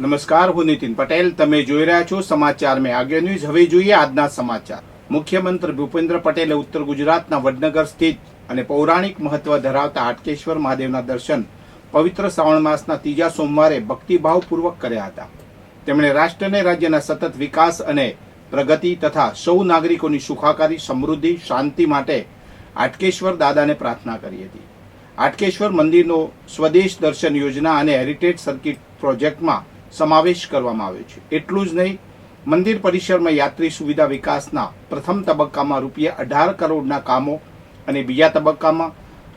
નમસ્કાર, હું નીતિન પટેલ. તમે જોઈ રહ્યા છો સમાચાર મેં આગળ ન્યૂઝ. હવે જોઈએ આજના સમાચાર. મુખ્યમંત્રી ભૂપેન્દ્ર પટેલે ઉત્તર ગુજરાતના વડનગર સ્થિત અને પૌરાણિક મહત્વ ધરાવતા હાટકેશ્વર મહાદેવના દર્શન પવિત્ર શ્રાવણ માસના ત્રીજા સોમવારે ભક્તિભાવપૂર્વક કર્યા હતા. તેમણે રાષ્ટ્રને રાજ્યના સતત વિકાસ અને પ્રગતિ તથા સૌ નાગરિકોની સુખાકારી, સમૃદ્ધિ, શાંતિ માટે આટકેશ્વર દાદાને પ્રાર્થના કરી હતી. આટકેશ્વર મંદિરનો સ્વદેશ દર્શન યોજના અને હેરિટેજ સર્કિટ પ્રોજેક્ટમાં સમાવેશ કરવામાં આવ્યો છે. એટલું જ નહીં, મંદિર પરિસરમાં યાત્રી સુવિધા વિકાસના પ્રથમ તબક્કામાં રૂપિયા અઢાર કરોડના કામો અને બીજા તબક્કામાં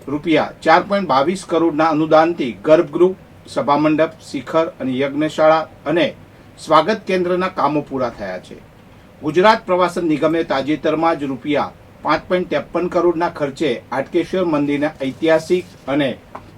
રૂપિયા ચાર પોઈન્ટ બાવીસ કરોડના અનુદાનથી ગર્ભગૃહ, સભામંડપ, શિખર અને યજ્ઞશાળા અને સ્વાગત કેન્દ્રના કામો પૂરા થયા છે. ગુજરાત પ્રવાસન નિગમે તાજેતરમાં જ રૂપિયા પાંચ પોઈન્ટ ત્રેપન કરોડના ખર્ચે હાટકેશ્વર મંદિરના ઐતિહાસિક અને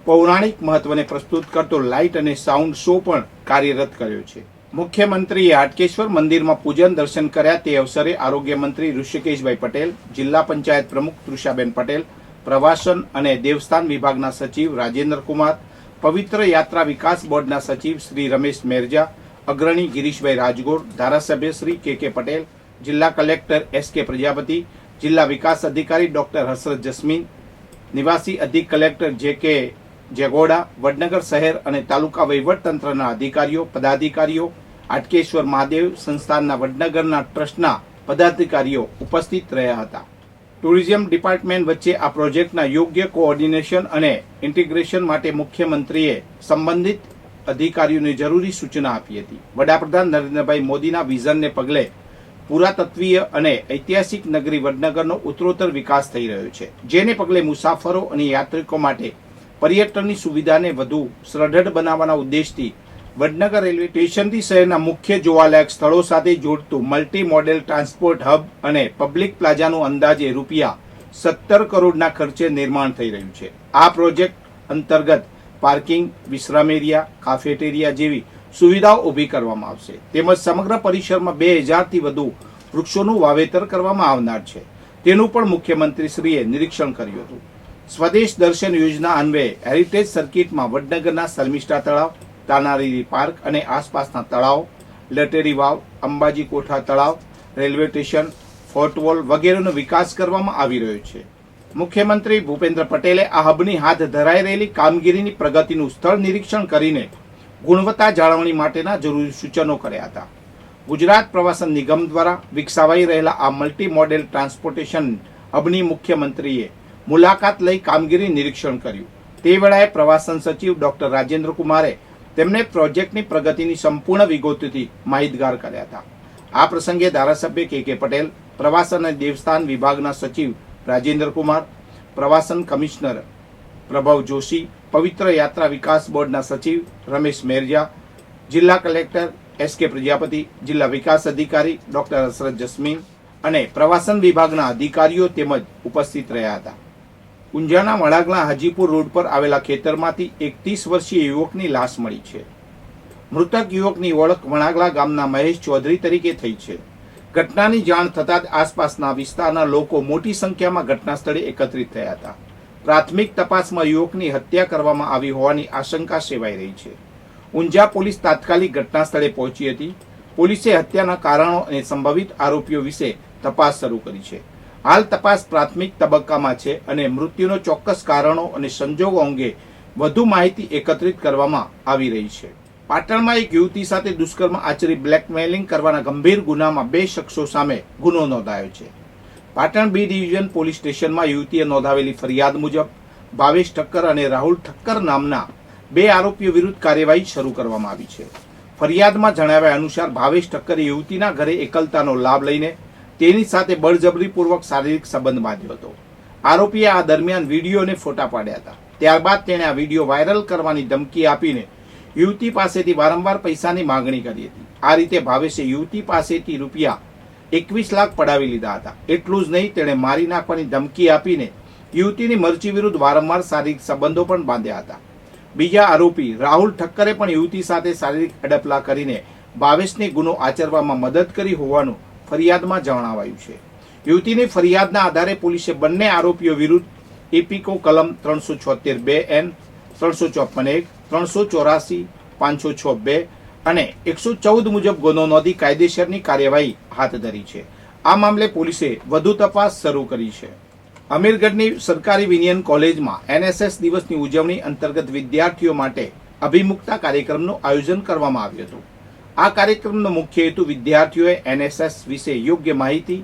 પૌરાણિક મહત્વને પ્રસ્તુત કરતો લાઇટ અને સાઉન્ડ શો પણ કાર્યરત કર્યો છે. મુખ્યમંત્રીએ હાટકેશ્વર મંદિરમાં પૂજન દર્શન કર્યા તે અવસરે આરોગ્ય મંત્રી ઋષિકેશભાઈ પટેલ, જિલ્લા પંચાયત પ્રમુખ તૃષાબેન પટેલ, પ્રવાસન અને દેવસ્થાન વિભાગના સચિવ રાજેન્દ્ર કુમાર, પવિત્ર યાત્રા વિકાસ બોર્ડના સચિવ શ્રી રમેશ મેરજા, અગ્રણી ગિરીશભાઈ રાજગોર, ધારાસભ્ય શ્રી કે કે પટેલ, જિલ્લા કલેક્ટર એસ કે પ્રજાપતિ, જિલ્લા વિકાસ અધિકારી ડોક્ટર હસરત જસ્મીન, નિવાસી અધિક કલેક્ટર જે કે જેગોડા વડનગર શહેર અને તાલુકા વહીવટતંત્રના અધિકારીઓ, પદાધિકારીઓ આટકેશ્વર મહાદેવ સંસ્થાનના વડનગરના ટ્રસ્ટના પદાધિકારીઓ ઉપસ્થિત રહ્યા હતા. ટુરિઝમ ડિપાર્ટમેન્ટ વચ્ચે આ પ્રોજેક્ટના યોગ્ય કોઓર્ડિનેશન અને ઇન્ટિગ્રેશન માટે મુખ્યમંત્રીએ સંબંધિત અધિકારીઓને જરૂરી સૂચના આપી હતી. વડાપ્રધાન નરેન્દ્રભાઈ મોદીના વિઝનને પગલે પુરાતત્વીય અને ઐતિહાસિક નગરી વડનગરનો ઉત્તરોત્તર વિકાસ થઈ રહ્યો છે, જેને પગલે મુસાફરો અને યાત્રિકો માટે પર્યટનની સુવિધાને વધુ સુદૃઢ બનાવવાના ઉદ્દેશથી વડનગર રેલવે સ્ટેશનથી શહેરના મુખ્ય જોવાલાયક સ્થળો સાથે જોડતું મલ્ટી મોડેલ ટ્રાન્સપોર્ટ હબ અને પબ્લિક પ્લાઝાનું અંદાજે રૂપિયા સત્તર કરોડના ખર્ચે નિર્માણ થઈ રહ્યું છે. આ પ્રોજેક્ટ અંતર્ગત પાર્કિંગ, વિશ્રામ એરિયા કાફેટેરિયા જેવી સુવિધાઓ ઊભી કરવામાં આવશે. તેમજ સમગ્ર પરિસરમાં બે હજારથી વધુ વૃક્ષોનું વાવેતર કરવામાં આવનાર છે. તેનું પણ મુખ્યમંત્રીશ્રીએ નિરીક્ષણ કર્યું હતું. સ્વદેશ દર્શન યોજના અન્વયે હેરિટેજ સર્કિટમાં વડનગરના શર્મિષ્ઠા તળાવ, તાનારીરી પાર્ક અને આસપાસના તળાવ, લટેરી વાવ, અંબાજી કોઠા તળાવ, રેલવે સ્ટેશન ફોર્ટવોલ વગેરેનો વિકાસ કરવામાં આવી રહ્યો છે. મુખ્યમંત્રી ભૂપેન્દ્ર પટેલે આ હબની હાથ ધરાઈ રહેલી કામગીરીની પ્રગતિનું સ્થળ નિરીક્ષણ કરીને ગુણવત્તા જાળવણી માટેના જરૂરી સૂચનો કર્યા હતા. ગુજરાત પ્રવાસન નિગમ દ્વારા વિકસાવાઈ રહેલા આ મલ્ટી મોડેલ ટ્રાન્સપોર્ટેશન હબની મુખ્યમંત્રીએ મુલાકાત લઈ કામગીરી નિરીક્ષણ કર્યું. તે વેળાએ પ્રવાસન સચિવ ડોક્ટર રાજેન્દ્ર કુમારે તેમને પ્રોજેક્ટની પ્રગતિની સંપૂર્ણ વિગતોથી માહિતગાર કર્યા હતા. આ પ્રસંગે ધારાસભ્ય કે કે પટેલ, પ્રવાસન અને દેવસ્થાન વિભાગના સચિવ રાજેન્દ્ર કુમાર, પ્રવાસન કમિશનર પ્રભવ જોશી, પવિત્ર યાત્રા વિકાસ બોર્ડના સચિવ રમેશ મેરજા, જિલ્લા કલેક્ટર એસ કે પ્રજાપતિ, જિલ્લા વિકાસ અધિકારી ડોક્ટર હસરત જસ્મીન અને પ્રવાસન વિભાગના અધિકારીઓ તેમજ ઉપસ્થિત રહ્યા હતા. ઊંઝાના વડાગલા હાજીપુર રોડ પર આવેલા ખેતરમાંથી એક ત્રીસ વર્ષીય યુવકની લાશ મળી છે. મૃતક યુવકની ઓળખ વણાગલા ગામના મહેશ ચૌધરી તરીકે થઈ છે. ઘટનાની જાણ થતાં જ આસપાસના વિસ્તારના લોકો મોટી સંખ્યામાં ઘટના સ્થળે એકત્રિત થયા હતા. પ્રાથમિક તપાસમાં યુવકની હત્યા કરવામાં આવી હોવાની આશંકા સેવાઈ રહી છે. ઊંઝા પોલીસ તાત્કાલિક ઘટના સ્થળે પહોંચી હતી. પોલીસે હત્યાના કારણો અને સંભવિત આરોપીઓ વિશે તપાસ શરૂ કરી છે. હાલ તપાસ પ્રાથમિક તબક્કામાં છે અને મૃત્યુનો ચોક્કસ કારણો અને સંજોગો અંગે વધુ માહિતી એકત્રિત કરવામાં આવી રહી છે. પાટણમાં એક યુવતી સાથે દુષ્કર્મ આચરી બ્લેકમેલિંગ કરવાના ગંભીર ગુનામાં બે શખ્સો સામે ગુનો નોંધાયો છે. પાટણ બી ડિવિઝન પોલીસ સ્ટેશનમાં યુવતીએ નોંધાવેલી ફરિયાદ મુજબ ભાવેશ ઠક્કર અને રાહુલ ઠક્કર નામના બે આરોપીઓ વિરુદ્ધ કાર્યવાહી શરૂ કરવામાં આવી છે. ફરિયાદમાં જણાવ્યા અનુસાર ભાવેશ ઠક્કરે યુવતીના ઘરે એકલતાનો લાભ લઈને તેની સાથે બળજબરીપૂર્વક શારીરિક સંબંધ બાંધ્યો હતો. આરોપીએ આ દરમિયાન વીડિયો અને ફોટા પાડ્યા હતા. ત્યારબાદ તેણે આ વીડિયો વાયરલ કરવાની ધમકી આપીને યુવતી પાસેથી વારંવાર પૈસાની માંગણી કરી હતી. આ રીતે ભાવેશે યુવતી પાસેથી રૂપિયા એકવીસ લાખ પડાવી લીધા હતા. એટલું જ નહીં, તેણે મારી નાખવાની ધમકી આપીને યુવતીની મરજી વિરુદ્ધ વારંવાર શારીરિક સંબંધો પણ બાંધ્યા હતા. બીજા આરોપી રાહુલ ઠક્કરે પણ યુવતી સાથે શારીરિક અડપલા કરીને ભાવેશને ગુનો આચરવામાં મદદ કરી હોવાનું ફરિયાદમાં જણાવાયું છે. યુવતીની ફરિયાદના આધારે પોલીસે બંને આરોપીઓ વિરુદ્ધ એપિકો કલમ ત્રણસો છોતેર બે એન, ત્રણસો ચોપન એક, ત્રણસો ચોરાસી, પાંચસો છ બે અને એકસો ચૌદ મુજબ ગુનો નોંધી કાયદેસરની કાર્યવાહી હાથ ધરી છે. આ મામલે પોલીસે વધુ તપાસ શરૂ કરી છે. અમીરગઢની સરકારી વિનિયન કોલેજમાં એનએસએસ દિવસની ઉજવણી અંતર્ગત વિદ્યાર્થીઓ માટે અભિમુખતા કાર્યક્રમનું આયોજન કરવામાં આવ્યું હતું. આ કાર્યક્રમનો મુખ્ય હેતુ વિદ્યાર્થીઓએ એનએસએસ વિશે યોગ્ય માહિતી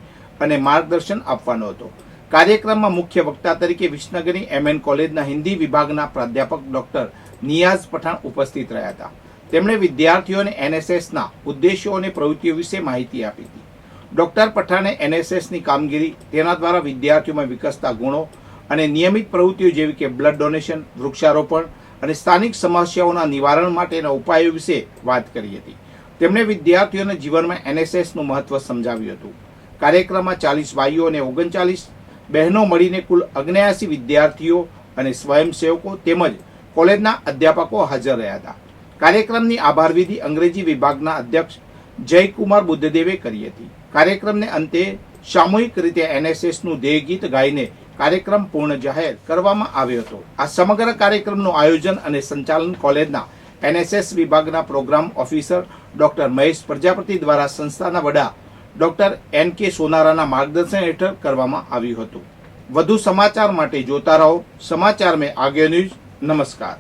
અને માર્ગદર્શન આપવાનો હતો. કાર્યક્રમમાં મુખ્ય વક્તા તરીકે વિસનગરની એમએન કોલેજના હિન્દી વિભાગના પ્રાધ્યાપક ડોક્ટર નિયાઝ પઠાણ ઉપસ્થિત રહ્યા હતા. તેમણે વિદ્યાર્થીઓને એનએસએસના ઉદ્દેશો અને પ્રવૃત્તિઓ વિશે માહિતી આપી હતી. ડોક્ટર પઠાણે એનએસએસની કામગીરી તેના દ્વારા વિદ્યાર્થીઓમાં વિકસતા ગુણો અને નિયમિત પ્રવૃત્તિઓ જેવી કે બ્લડ ડોનેશન, વૃક્ષારોપણ અને સ્થાનિક સમસ્યાઓના નિવારણ માટેના ઉપાયો વિશે વાત કરી હતી. તેમણે વિદ્યાર્થીઓને જીવનમાં એનએસએસનું મહત્વ સમજાવ્યું હતું. કાર્યક્રમમાં ચાલીસ ભાઈઓ અને ઓગણચાલીસ બહેનો મળીને કુલ અગ્નેયાસી વિદ્યાર્થીઓ અને સ્વયંસેવકો તેમજ કોલેજના અધ્યાપકો હાજર રહ્યા હતા. કાર્યક્રમની આભારવિધિ અંગ્રેજી વિભાગના અધ્યક્ષ જયકુમાર બુદ્ધદેવે કરી હતી. કાર્યક્રમને અંતે સામૂહિક રીતે એનએસએસનું ગીત ગાઈને કાર્યક્રમ પૂર્ણ જાહેર કરવામાં આવ્યો હતો. આ સમગ્ર કાર્યક્રમનું આયોજન અને સંચાલન કોલેજના એનએસએસ વિભાગના programme officer doctor Mahesh Prajapati દ્વારા સંસ્થાના વડા ડોક્ટર એન કે સોનારાના માર્ગદર્શન હેઠળ કરવામાં આવ્યું હતું. વધુ સમાચાર માટે જોતા રહો સમાચાર મેં આગે ન્યૂઝ. નમસ્કાર.